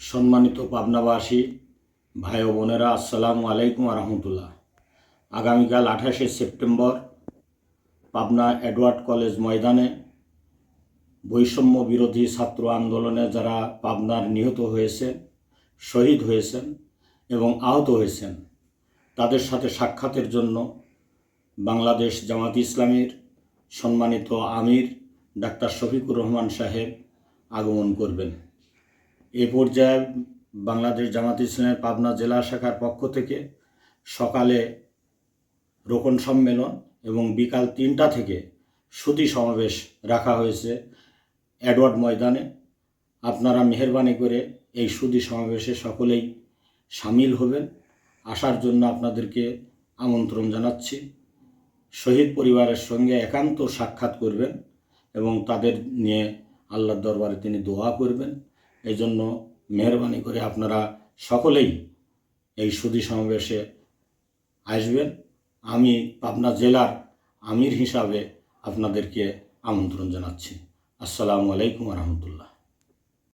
সম্মানিত পাবনাবাসী, ভাই ও বোনেরা, আসসালামু আলাইকুম রহমতুল্লাহ। আগামীকাল আঠাশে সেপ্টেম্বর পাবনা এডওয়ার্ড কলেজ ময়দানে বৈষম্য বিরোধী ছাত্র আন্দোলনে যারা পাবনার নিহত হয়েছে শহীদ হয়েছেন এবং আহত হয়েছেন, তাদের সাথে সাক্ষাতের জন্য বাংলাদেশ জামাত ইসলামীর সম্মানিত আমির ডাক্তার শফিকুর রহমান সাহেব আগমন করবেন। এ পর্যায়ে বাংলাদেশ জামাত ইসলামের পাবনা জেলা শাখার পক্ষ থেকে সকালে রোকন সম্মেলন এবং বিকাল তিনটা থেকে সুতি সমাবেশ রাখা হয়েছে অ্যাডওয়ার্ড ময়দানে। আপনারা মেহরবানি করে এই সুদি সমাবেশে সকলেই সামিল হবেন। আসার জন্য আপনাদেরকে আমন্ত্রণ জানাচ্ছি। শহীদ পরিবারের সঙ্গে একান্ত সাক্ষাৎ করবেন এবং তাদের নিয়ে আল্লাহর দরবারে তিনি দোয়া করবেন। এই জন্য মেহরবানি করে আপনারা সকলেই এই সুদী সমাবেশে আসবেন। আমি পাবনা জেলার আমির হিসাবে আপনাদেরকে আমন্ত্রণ জানাচ্ছি। আসসালামু আলাইকুম রহমতুল্লাহ।